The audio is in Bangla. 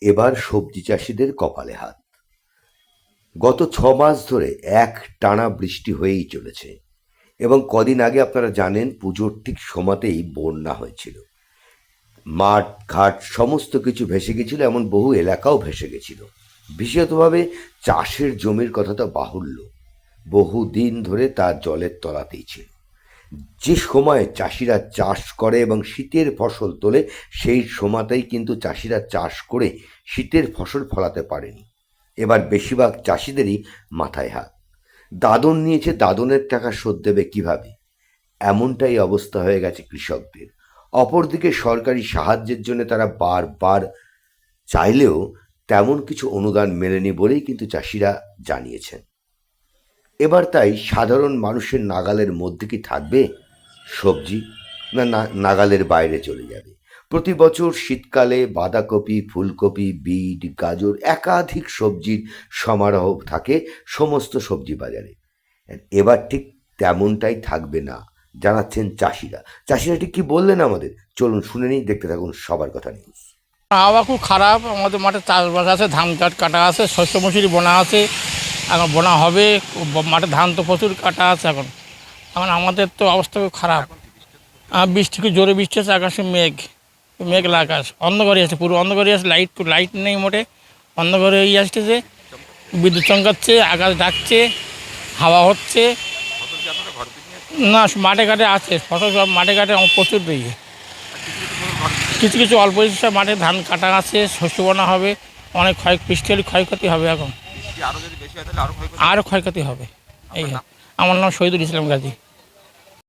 এবার সবজি চাষিদের কপালে হাত। গত ছ মাস ধরে এক টানা বৃষ্টি হয়েই চলেছে এবং কদিন আগে আপনারা জানেন পুজোর ঠিক সময়তেই বন্যা হয়েছিল। মাঠ, ঘাট সমস্ত কিছু ভেসে গেছিল, এমন বহু এলাকাও ভেসে গেছিল। বিশেষতভাবে চাষের জমির কথা তো বাহুল্য। বহুদিন ধরে তার জলের তলাতেই ছিল। যে সময় চাষিরা চাষ করে এবং শীতের ফসল তোলে, সেই সময়তেই কিন্তু চাষিরা চাষ করে শীতের ফসল ফলাতে পারেনি। এবার বেশিরভাগ চাষিদেরই মাথায় হাত। দাদন নিয়েছে, দাদনের টাকা শোধ দেবে কীভাবে? এমনটাই অবস্থা হয়ে গেছে কৃষকদের। অপরদিকে সরকারি সাহায্যের জন্য তারা বারবার চাইলেও তেমন কিছু অনুদান মেলেনি বলেই কিন্তু চাষিরা জানিয়েছেন। এবার তাই সাধারণ মানুষের নাগালের মধ্যে কি থাকবে? সবজি? না নাগালের বাইরে চলে যাবে। প্রতি বছর শীতকালে বাঁধাকপি, ফুলকপি, বিট, গাজর একাধিক সবজির সমারোহ থাকে সমস্ত সবজি বাজারে। এবার ঠিক তেমনটাই থাকবে না, জানাচ্ছেন চাষিরা। চাষিরা ঠিক কি বললেন আমাদের? চলুন শুনে নিই, দেখতে থাকুন সবার কথা নিউজ আবহাওয়া খুব খারাপ, আমাদের মাঠে চাষবাস আছে, ধান কাট কাটা আছে, শস্য মসুরি বোনা আছে এখন বোনা হবে, মাঠে ধান তো প্রচুর কাটা আছে এখন। এখন আমাদের তো অবস্থা খুব খারাপ। বৃষ্টি খুব জোরে বৃষ্টি আছে, আকাশে মেঘ, মেঘলা আকাশ। অন্ধকারে আছে, পুরো অন্ধকারে আছে লাইট লাইট নেই মোটে। অন্ধকারে এই আসতেছে, বিদ্যুৎ চমকাচ্ছে, আকাশ ডাকছে, হাওয়া হচ্ছে। না, মাঠে ঘাটে আছে, ফসল সব মাঠে ঘাটে প্রচুর ইয়ে কিছু কিছু অল্প হিসাবে মাঠে ধান কাটা আছে, শস্য বোনা হবে, অনেক ক্ষয়, বৃষ্টি হলে ক্ষয়ক্ষতি হবে এখন। আরও যদি বেশি হয় তাহলে আরও ক্ষয়ক্ষতি আরও ক্ষয়ক্ষতি হবে। এই আমার নাম শহীদুল ইসলাম গাজী।